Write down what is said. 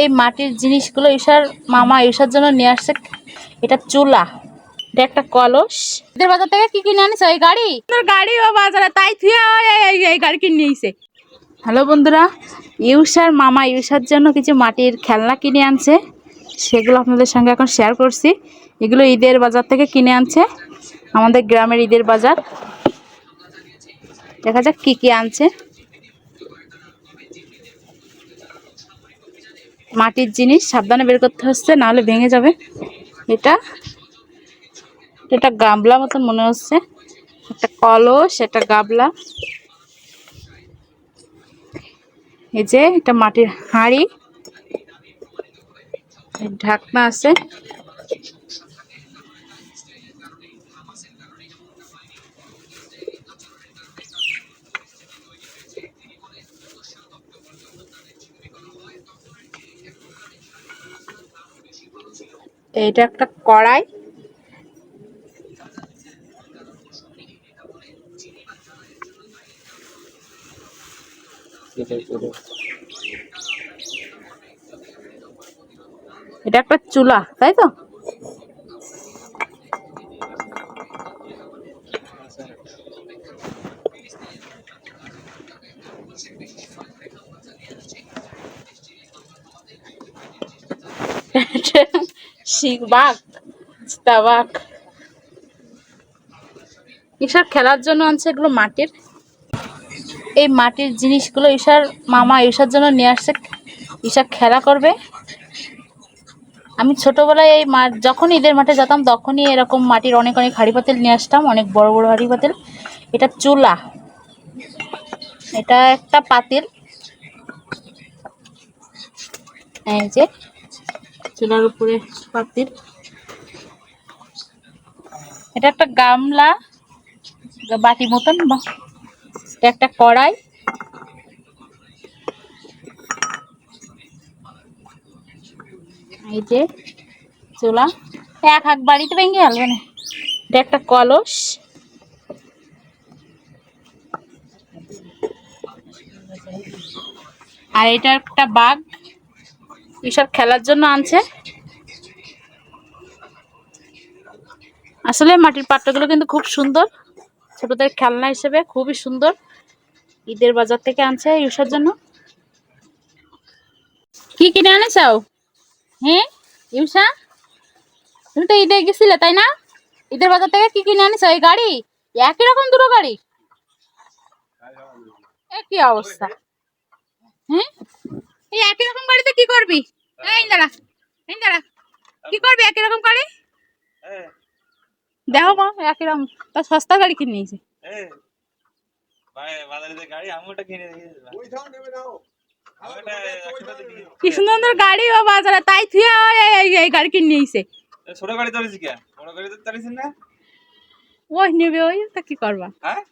এই মাটির জিনিসগুলো ঈশার মামা ঈশার জন্য নিয়ে আসছে। এটা চুলা। এটা একটা কলস। এদের বাজার থেকে কি কিনে আনিস? এই গাড়ি? তোর গাড়ি ও বাজারে তাই তুই এই গাড়ি কিনে নিয়েছে হ্যালো বন্ধুরা ইউসার মামা ইউসার জন্য কিছু মাটির খেলনা কিনে আনছে। সেগুলো আপনাদের সঙ্গে এখন শেয়ার করছি। এগুলো ঈদের বাজার থেকে কিনে আনছে। আমাদের গ্রামের ঈদের বাজার। দেখা যাক কি কি আনছে। মাটির জিনিস, সাবধানে বের করতে হচ্ছে, নাহলে ভেঙে যাবে। এটা এটা গামলা মতন মনে হচ্ছে। একটা কলস এটা গাবলা এই যে, এটা মাটির হাঁড়ি। ঢাকনা আছে। এটা একটা কড়াই। এটা একটা চুলা তাই তো? শিখ, বাঘ বাঘ। ঈশার খেলার জন্য আনছে এগুলো মাটির। এই মাটির জিনিসগুলো ঈশার মামা ঈশার জন্য নিয়ে আসছে। ঈশা খেলা করবে। আমি ছোটবেলায় এই মাঠ যখন ঈদের মাঠে যেতাম তখনই এরকম মাটির অনেক অনেক হাঁড়ি পাতিল নিয়ে আসতাম, অনেক বড় বড় হাঁড়ি পাতিল। এটা চুলা। এটা একটা পাতিল। এই যে চুলার উপরে পাতিল এটা একটা গামলা বাটি মতন এটা একটা কড়াই। এই যে চুলা, এক হাক বাড়িতে ভেঙে গেল না। এটা একটা কলস। আর এটা একটা বাঘ এসব খেলার জন্য আনছে। আসলে মাটির পাত্রগুলো কিন্তু খুব সুন্দর। ছোটদের খেলনা হিসেবে খুবই সুন্দর। ঈদের বাজার থেকে আনছে ইউসার জন্য। কি কিনে আনেছাও? হ্যাঁ ইউসা তুমি তো ঈদে গেছিলে, তাই না? ঈদের বাজার থেকে কি কিনে আনিস এই গাড়ি? একই রকম দুটো গাড়ি? একই অবস্থা। হ্যাঁ? এই একই রকম গাড়িতে কি করবি? এই দাঁড়া এই দাঁড়া। কি করবি একই রকম গাড়ি দেখো মা একই রকম। তা সস্তা গাড়ি কিনে নিয়েছে। বাজারে যে গাড়ি আমি ওটা কিনে দিয়েছিলাম আমি ওটা একসাথে দিয়ে দিই। কি সুন্দর গাড়ি ও বাজারে তাই তুই এই গাড়ি কিনে নিয়েছে। ছোট গাড়ি চলেছি কে? বড় গাড়ি তো না? ওই নেবে ওই তা কি করবা? হ্যাঁ?